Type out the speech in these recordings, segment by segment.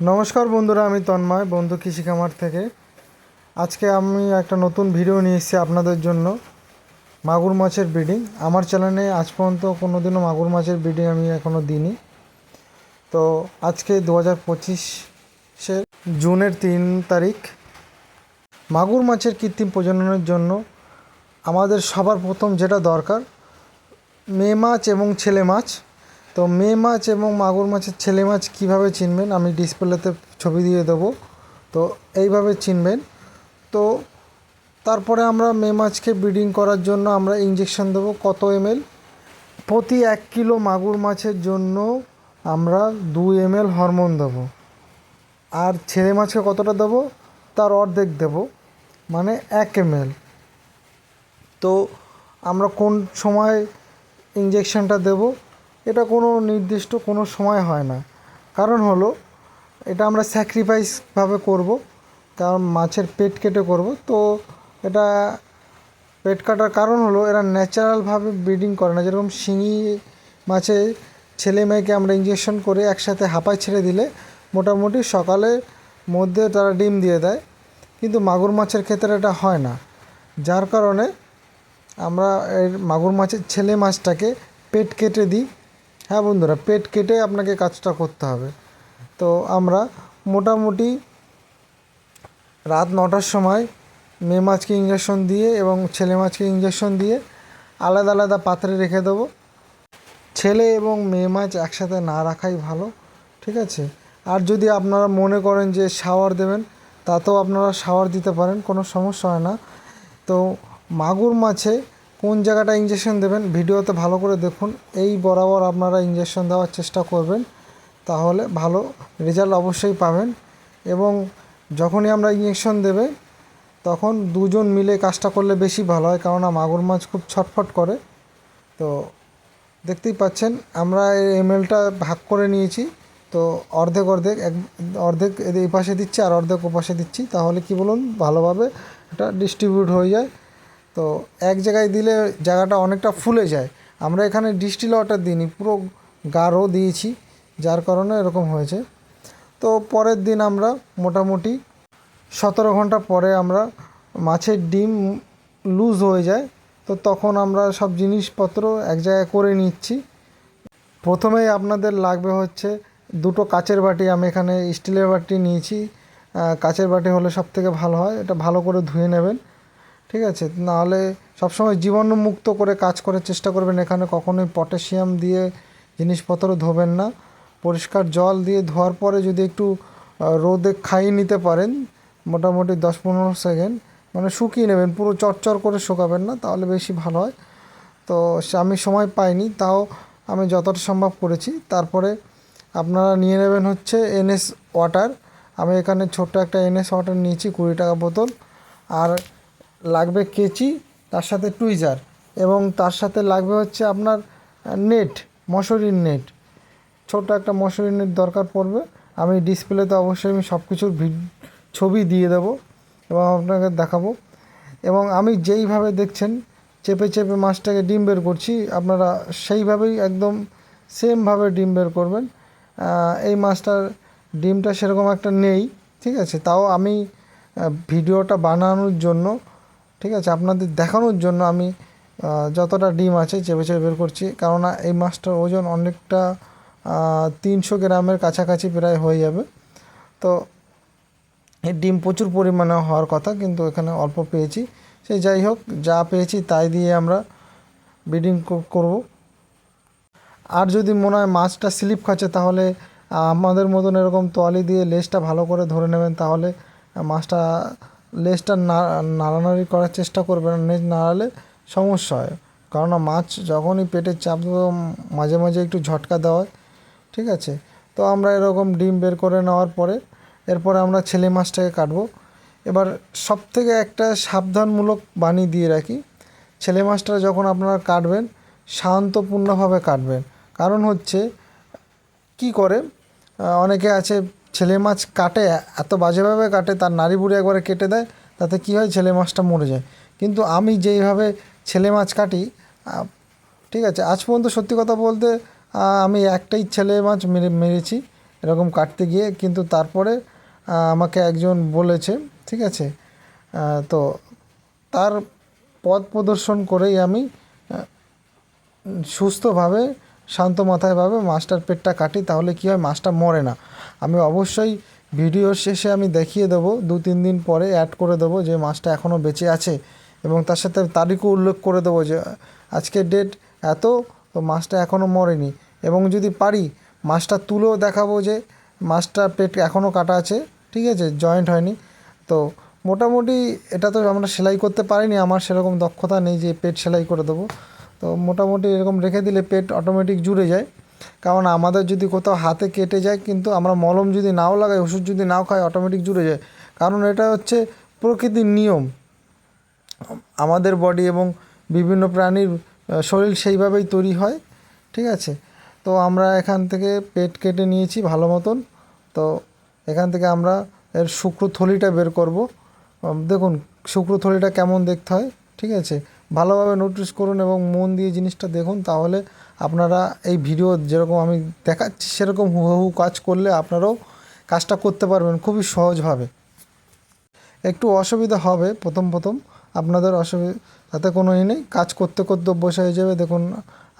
নমস্কার বন্ধুরা, আমি তন্ময়, বন্ধু কৃষি খামার থেকে। আজকে আমি একটা নতুন ভিডিও নিয়ে এসেছি আপনাদের জন্য। মাগুর মাছের ব্রিডিং। আমার চ্যানেলে আজ পর্যন্ত কোনো দিনও মাগুর মাছের ব্রিডিং আমি এখনও দিইনি। তো আজকে দু হাজার পঁচিশে জুনের তিন তারিখ, মাগুর মাছের কৃত্রিম প্রজননের জন্য আমাদের সবার প্রথম যেটা দরকার মেয়ে মাছ এবং ছেলে মাছ। তো মেয়ে মাছ এবং মাগুর মাছের ছেলে মাছ কীভাবে চিনবেন? আমি ডিসপ্লেতে ছবি দিয়ে দেবো। তো এইভাবে চিনবেন। তো তারপরে আমরা মেয়ে মাছকে ব্রিডিং করার জন্য আমরা ইঞ্জেকশন দেবো কত এমএল? প্রতি এক কিলো মাগুর মাছের জন্য আমরা দু এমএল হরমোন দেবো। আর ছেলে মাছকে কতটা দেবো? তার অর্ধেক দেবো। মানে এক এমএল। তো আমরা কোন সময় ইঞ্জেকশনটা দেব? এটা কোনো নির্দিষ্ট কোনো সময় হয় না। কারণ হলো, এটা আমরা স্যাক্রিফাইসভাবে করব, কারণ মাছের পেট কেটে করব। তো এটা পেট কাটার কারণ হলো, এরা ন্যাচারালভাবে ব্রিডিং করে না। যেরকম শিঙি মাছে ছেলে মেয়েকে আমরা ইঞ্জেকশন করে একসাথে হাঁপায় ছেড়ে দিলে, মোটামুটি সকালে মধ্যে তারা ডিম দিয়ে দেয়। কিন্তু মাগুর মাছের ক্ষেত্রে এটা হয় না। যার কারণে আমরা এর মাগুর মাছের ছেলে মাছটাকে পেট কেটে দিই। হ্যাঁ বন্ধুরা, পেট কেটে আপনাকে কাজটা করতে হবে। তো আমরা মোটামুটি রাত নটার সময় মেয়ে মাছকে ইঞ্জেকশন দিয়ে এবং ছেলে মাছকে ইঞ্জেকশন দিয়ে আলাদা আলাদা পাত্রে রেখে দেবো। ছেলে এবং মেয়ে মাছ একসাথে না রাখাই ভালো, ঠিক আছে? আর যদি আপনারা মনে করেন যে শাওয়ার দেবেন, তাতেও আপনারা শাওয়ার দিতে পারেন, কোনো সমস্যা হয় না। তো মাগুর মাছে কোন জায়গাটা ইঞ্জেকশন দেবেন ভিডিওতে ভালো করে দেখুন। এই বরাবর আপনারা ইঞ্জেকশন দেওয়ার চেষ্টা করবেন, তাহলে ভালো রেজাল্ট অবশ্যই পাবেন। এবং যখনই আমরা ইঞ্জেকশন দেবে, তখন দুজন মিলে কাজটা করলে বেশি ভালো হয়, কেননা মাগুর মাছ খুব ছটফট করে। তো দেখতেই পাচ্ছেন, আমরা এই এমএলটা ভাগ করে নিয়েছি। তো অর্ধেক অর্ধেক, এক, অর্ধেক এই পাশে দিচ্ছি আর অর্ধেক ও পাশে দিচ্ছি। তাহলে কি বলুন? ভালোভাবে এটা ডিস্ট্রিবিউট হয়ে যায়। তো এক জায়গায় দিলে জায়গাটা অনেকটা ফুলে যায়। আমরা এখানে ডিস্টিল ওয়াটার দিইনি, পুরো গাঢ় দিয়েছি, যার কারণে এরকম হয়েছে। তো পরের দিন আমরা মোটামুটি সতেরো ঘণ্টা পরে আমরা মাছের ডিম লুজ হয়ে যায়। তো তখন আমরা সব জিনিসপত্র এক জায়গায় করে নিচ্ছি। প্রথমেই আপনাদের লাগবে হচ্ছে দুটো কাচের বাটি, আমি এখানে স্টিলের বাটি নিয়েছি। কাচের বাটি হলে সব থেকে ভালো হয়, এটা ভালো করে ধুয়ে নেবেন। ঠিক আছে, নাহলে সবসময় জীবাণুমুক্ত করে কাজ করার চেষ্টা করবেন। এখানে কখনোই পটাশিয়াম দিয়ে জিনিসপত্র ধোবেন না। পরিষ্কার জল দিয়ে ধোয়ার পরে যদি একটু রোদে খাইয়ে নিতে পারেন, মোটামুটি দশ পনেরো সেকেন্ড মানে শুকিয়ে নেবেন, পুরো চটচর করে শুকাবেন না, তাহলে বেশি ভালো হয়। তো আমি সময় পাইনি, তাও আমি যতটা সম্ভব করেছি। তারপরে আপনারা নিয়ে নেবেন হচ্ছে এনএস ওয়াটার। আমি এখানে ছোট্ট একটা এনএস ওয়াটার নিয়েছি কুড়ি টাকা বোতল। আর লাগবে কেচি, তার সাথে টুইজার এবং তার সাথে লাগবে হচ্ছে আপনার নেট মশারির নেট ছোট একটা মশারি নেট দরকার পড়বে। আমি ডিসপ্লেতে অবশ্যই আমি সব কিছুর ছবি দিয়ে দেবো এবং আপনাকে দেখাবো। এবং আমি যেইভাবে দেখছেন, চেপে চেপে মাছটাকে ডিম বের করছি, আপনারা সেইভাবেই একদম সেমভাবে ডিম বের করবেন। এই মাছটার ডিমটা সেরকম একটা নেই, ঠিক আছে? তাও আমি ভিডিওটা বানানোর জন্য ঠিক আছে, আপনাদের দেখানোর জন্য আমি যতটা ডিম আছে চেপে চেপে বের করছি। কেননা এই মাছটার ওজন অনেকটা তিনশো গ্রামের কাছাকাছি প্রায় হয়ে যাবে। তো এই ডিম প্রচুর পরিমাণে হওয়ার কথা, কিন্তু এখানে অল্প পেয়েছি। সে যাই হোক, যা পেয়েছি তাই দিয়ে আমরা ব্রিডিং করব। আর যদি মনে হয় মাছটা স্লিপ খাচ্ছে, তাহলে আমাদের মতন এরকম তোয়ালি দিয়ে লেজটা ভালো করে ধরে নেবেন, তাহলে মাছটা লেজটা নাড়ানাড়ি করার চেষ্টা করবেন লেজ নাড়ালে সমস্যা হয়। কেননা মাছ যখনই পেটে চাপ মাঝে মাঝে একটু ঝটকা দেওয়া হয়, ঠিক আছে? তো আমরা এরকম ডিম বের করে নেওয়ার পরে, এরপরে আমরা ছেলে মাছটাকে কাটবো। এবার সব থেকে একটা সাবধানমূলক বাণী দিয়ে রাখি, ছেলে মাছটা যখন আপনারা কাটবেন, শান্তপূর্ণভাবে কাটবেন। কারণ হচ্ছে, কি করে? অনেকে আছে, ছেলে মাছ কাটে, এত বাজেভাবে কাটে, তার নাড়ি বুড়ি একবারে কেটে দেয়, তাতে কি হয়, ছেলে মাছটা মরে যায়। কিন্তু আমি যেইভাবে ছেলে মাছ কাটি ঠিক আছে, আজ পর্যন্ত সত্যি কথা বলতে আমি একটাই ছেলে মাছ মেরে, মেরেছি, এরকম কাটতে গিয়ে, কিন্তু তারপরে আমাকে একজন বলেছে, ঠিক আছে তো তার পথ প্রদর্শন করেই আমি সুস্থভাবে শান্ত মাথায়ভাবে মাছটার পেটটা কাটি, তাহলে কী হয় মাছটা মরে না। আমি অবশ্যই ভিডিও শেষে আমি দেখিয়ে দেবো, দু তিন দিন পরে অ্যাড করে দেবো যে মাছটা এখনও বেঁচে আছে। এবং তার সাথে তারিখও উল্লেখ করে দেবো যে আজকের ডেট এত, তো মাছটা এখনও মরেনি। এবং যদি পারি, মাছটা তুলেও দেখাবো যে মাছটার পেট এখনও কাটা আছে, ঠিক আছে জয়েন্ট হয়নি। তো মোটামুটি এটা তো আমরা সেলাই করতে পারিনি, আমার সেরকম দক্ষতা নেই যে পেট সেলাই করে দেবো। তো মোটামুটি এরকম রেখে দিলে পেট অটোমেটিক জুড়ে যায়। কারণ আমাদের যদি কোথাও হাতে কেটে যায়, কিন্তু আমরা মলম যদি নাও লাগাই, ওষুধ যদি নাও খাই অটোমেটিক জুড়ে যায়। কারণ এটা হচ্ছে প্রকৃতির নিয়ম। আমাদের বডি এবং বিভিন্ন প্রাণীর শরীর সেইভাবেই তৈরি হয়, ঠিক আছে? তো আমরা এখান থেকে পেট কেটে নিয়েছি ভালো মতন। তো এখান থেকে আমরা এর শুক্র থলিটা বের করব। দেখুন শুক্র থলিটা কেমন দেখতে হয়, ঠিক আছে? ভালোভাবে নোটিস করুন এবং মন দিয়ে জিনিসটা দেখুন, তাহলে আপনারা এই ভিডিও যেরকম আমি দেখাচ্ছি, সেরকম হুবহু কাজ করলে আপনারাও কাজটা করতে পারবেন খুবই সহজভাবে। একটু অসুবিধা হবে প্রথম প্রথম, আপনাদের অসুবিধা তাতে কোনো ই নেই, কাজ করতে করতে অভ্যাস হয়ে যাবে। দেখুন,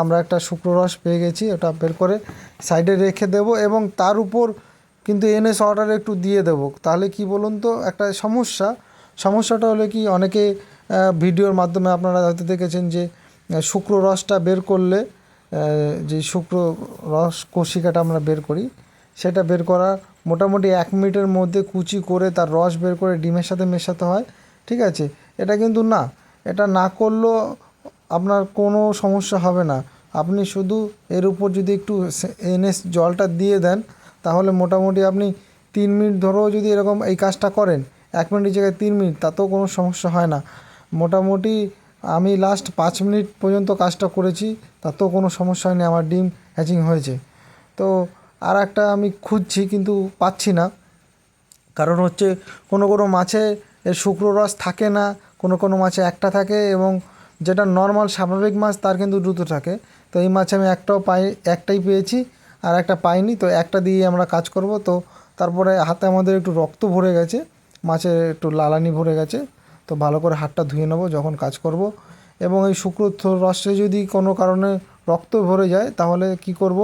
আমরা একটা শুক্র রস পেয়ে গেছি, ওটা বের করে সাইডে রেখে দেব এবং তার উপর কিন্তু এনএস অর্ডার একটু দিয়ে দেবো। তাহলে কি বলুন তো, একটা সমস্যা, সমস্যাটা হলো কি, অনেকে ভিডিওর মাধ্যমে আপনারা হয়তো দেখেছেন যে শুক্র রসটা বের করলে যে শুক্র রস কোষিকাটা আমরা বের করি, সেটা বের করা মোটামুটি এক মিনিটের মধ্যে কুচি করে তার রস বের করে ডিমের সাথে মেশাতে হয়, ঠিক আছে? এটা কিন্তু না, এটা না করলেও আপনার কোনো সমস্যা হবে না। আপনি শুধু এর উপর যদি একটু এনএস জলটা দিয়ে দেন, তাহলে মোটামুটি আপনি তিন মিনিট ধরেও যদি এরকম এই কাজটা করেন, এক মিনিটের জায়গায় তিন মিনিট, তাতেও কোনো সমস্যা হয় না। মোটামুটি আমি লাস্ট পাঁচ মিনিট পর্যন্ত কাজটা করেছি, তাতেও কোনো সমস্যা হয়নি, আমার ডিম হ্যাচিং হয়েছে। তো আর একটা আমি খুঁজছি কিন্তু পাচ্ছি না। কারণ হচ্ছে কোনো কোনো মাছে এর শুক্র রস থাকে না, কোনো কোনো মাছে একটা থাকে এবং যেটা নর্মাল স্বাভাবিক মাছ তার কিন্তু দুটো থাকে। তো এই মাছে আমি একটাও পাই, একটাই পেয়েছি আর একটা পাইনি, তো একটা দিয়ে আমরা কাজ করব। তো তারপরে হাতে আমাদের একটু রক্ত ভরে গেছে মাছের একটু লালানি ভরে গেছে। তো ভালো করে হাতটা ধুয়ে নেব, যখন কাজ করব। এবং এই শুক্র রসে যদি কোনো কারণে রক্ত ভরে যায়, তাহলে কি করব?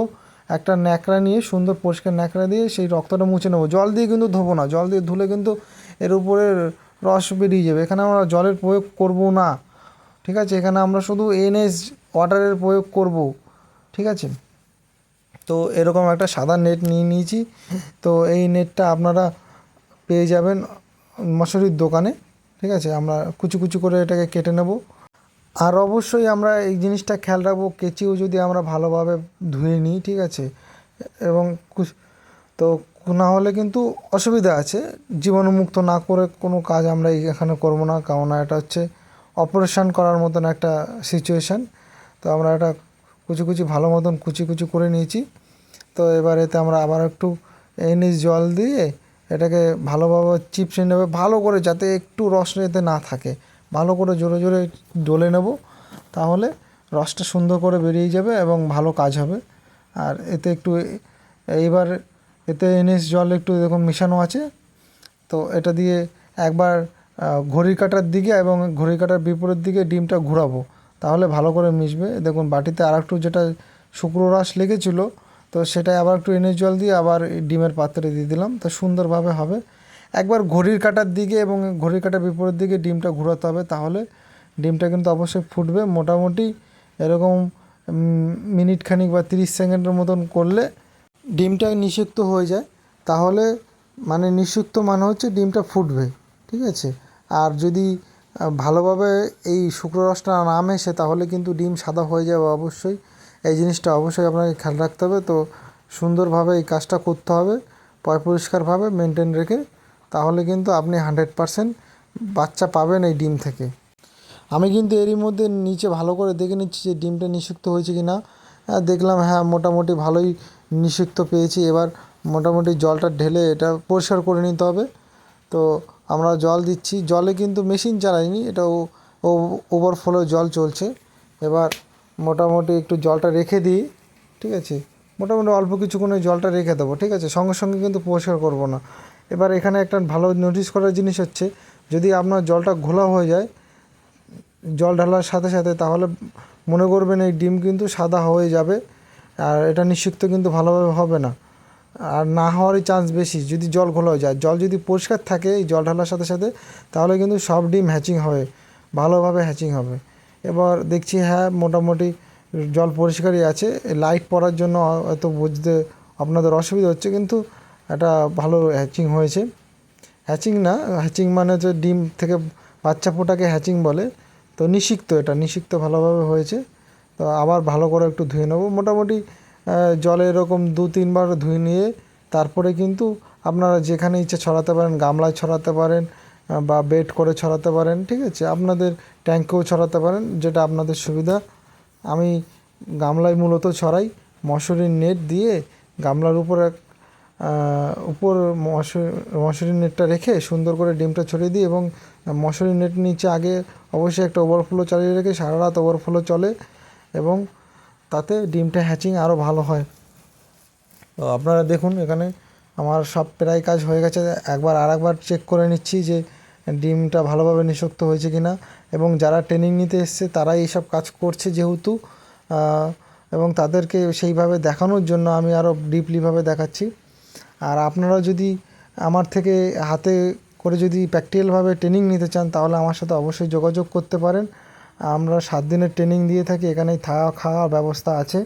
একটা ন্যাকড়া নিয়ে সুন্দর পরিষ্কার ন্যাকড়া দিয়ে সেই রক্তটা মুছে নেব। জল দিয়ে কিন্তু ধোবো না, জল দিয়ে ধুলে কিন্তু এর উপরে রস বেরিয়ে যাবে। এখানে আমরা জলের প্রয়োগ করব না, ঠিক আছে? এখানে আমরা শুধু এনএস ওয়াটারের প্রয়োগ করব, ঠিক আছে? তো এরকম একটা সাদা নেট নিয়ে নিয়েছি। তো এই নেটটা আপনারা পেয়ে যাবেন মশারির দোকানে। ঠিক আছে? আমরা কুচি কুচি করে এটাকে কেটে নেব। আর অবশ্যই আমরা এই জিনিসটা খেয়াল রাখব, কেচিও যদি আমরা ভালোভাবে ধুয়ে নিই, ঠিক আছে? এবং তো না হলে কিন্তু অসুবিধা আছে। জীবাণুমুক্ত না করে কোনো কাজ আমরা এখানে করব না কারণ এটা হচ্ছে অপারেশন করার মতন একটা সিচুয়েশান তো আমরা এটা কুচি কুচি ভালো মতন কুচি কুচি করে নিয়েছি। তো এবার এতে আমরা আবার একটু এনিস জল দিয়ে এটাকে ভালোভাবে চিপসে নেবে, ভালো করে যাতে একটু রস এতে না থাকে। ভালো করে জোরে জোরে ডলে নেব, তাহলে রসটা সুন্দর করে বেরিয়ে যাবে এবং ভালো কাজ হবে। আর এতে একটু এইবার এতে এনএস জল একটু দেখুন মেশানো আছে, তো এটা দিয়ে একবার ঘড়ির কাটার দিকে এবং ঘড়ির কাটার বিপরীত দিকে ডিমটা ঘোরাবো, তাহলে ভালো করে মিশবে। দেখুন বাটিতে আর একটু যেটা শুকনো রস লেগেছিলো তো সেটা আবার একটু এনে জল দিয়ে আবার ডিমের পাত্রে দিয়ে দিলাম। তো সুন্দরভাবে হবে। একবার ঘড়ির কাটার দিকে এবং ঘড়ির কাটার বিপরীত দিকে ডিমটা ঘোরাতে হবে, তাহলে ডিমটা কিন্তু অবশ্যই ফুটবে। মোটামুটি এরকম মিনিট খানিক বা তিরিশ সেকেন্ডের মতন করলে ডিমটা নিষিক্ত হয়ে যায়। তাহলে মানে নিষিক্ত মানে হচ্ছে ডিমটা ফুটবে, ঠিক আছে? আর যদি ভালোভাবে এই শুক্র রসটা না মেশে, তাহলে কিন্তু ডিম সাদা হয়ে যাবে অবশ্যই। এই জিনিসটা অবশ্যই আপনাকে খেয়াল রাখতে হবে। তো সুন্দরভাবে এই কাজটা করতে হবে পরিষ্কারভাবে মেনটেন রেখে, তাহলে কিন্তু আপনি হান্ড্রেড পারসেন্ট বাচ্চা পাবেন এই ডিম থেকে। আমি কিন্তু এরই মধ্যে নিচে ভালো করে দেখে নিচ্ছি যে ডিমটা নিষিক্ত হয়েছে কি না হ্যাঁ দেখলাম হ্যাঁ মোটামুটি ভালোই নিষিক্ত পেয়েছি। এবার মোটামুটি জলটা ঢেলে এটা পরিষ্কার করে নিতে হবে। তো আমরা জল দিচ্ছি। জলে কিন্তু মেশিন চালাইনি, এটা ও ওভারফ্লো জল চলছে। এবার মোটামুটি একটু জলটা রেখে দিই, ঠিক আছে? মোটামুটি অল্প কিছুক্ষণ জলটা রেখে দেবো, ঠিক আছে? সঙ্গে সঙ্গে কিন্তু পরিষ্কার করব না। এবার এখানে একটা ভালো নোটিস করার জিনিস হচ্ছে, যদি আপনার জলটা ঘোলা হয়ে যায়, জল ঢালার সাথে সাথে তাহলে মনে করবেন এই ডিম কিন্তু সাদা হয়ে যাবে, আর এটা নিশ্চিত কিন্তু ভালোভাবে হবে না। আর না হওয়ারই চান্স বেশি, যদি জল ঘোলা হয়ে যায়। জল যদি পরিষ্কার থাকে এই জল ঢালার সাথে সাথে, তাহলে কিন্তু সব ডিম হ্যাচিং হবে, ভালোভাবে হ্যাচিং হবে। এবার দেখছি হ্যাঁ মোটামুটি জল পরিষ্কারই আছে। লাইট পড়ার জন্য হয়তো বুঝতে আপনাদের অসুবিধা হচ্ছে, কিন্তু এটা ভালো হ্যাচিং হয়েছে। হ্যাচিং না হ্যাচিং মানে হচ্ছে ডিম থেকে বাচ্চা ফোটাকে হ্যাচিং বলে। তো নিষিক্ত এটা, নিষিক্ত ভালোভাবে হয়েছে। তো আবার ভালো করে একটু ধুয়ে নেব। মোটামুটি জলে এরকম দু, তিনবার ধুয়ে নিয়ে তারপরে কিন্তু আপনারা যেখানে ইচ্ছে ছড়াতে পারেন, গামলায় ছড়াতে পারেন বা বেড করে ছড়াতে পারেন, ঠিক আছে? আপনাদের ট্যাঙ্কেও ছড়াতে পারেন, যেটা আপনাদের সুবিধা। আমি গামলায় মূলত ছড়াই, মশারির নেট দিয়ে গামলার উপর এক উপর মশারি মশারির নেটটা রেখে সুন্দর করে ডিমটা ছড়িয়ে দিই এবং মশারির নেট নিচে আগে অবশ্যই একটা ওভারফ্লো চালিয়ে রেখে সারা রাত ওভারফ্লো চলে এবং তাতে ডিমটা হ্যাচিং আরও ভালো হয়। তো আপনারা দেখুন এখানে আমার সব প্রায় কাজ হয়ে গেছে। একবার আর একবার চেক করে নিচ্ছি যে ডিমটা ভালোভাবে নিষিক্ত হয়েছে কি না এবং যারা ট্রেনিং নিতে এসছে, তারাই এইসব কাজ করছে যেহেতু। এবং তাদেরকে সেইভাবে দেখানোর জন্য আমি আরও ডিপলিভাবে দেখাচ্ছি। আর আপনারা যদি আমার থেকে হাতে করে যদি প্র্যাকটিক্যালভাবে ট্রেনিং নিতে চান, তাহলে আমার সাথে অবশ্যই যোগাযোগ করতে পারেন। আমরা সাত দিনের ট্রেনিং দিয়ে থাকি এখানে থাকা খাওয়ার ব্যবস্থা আছে।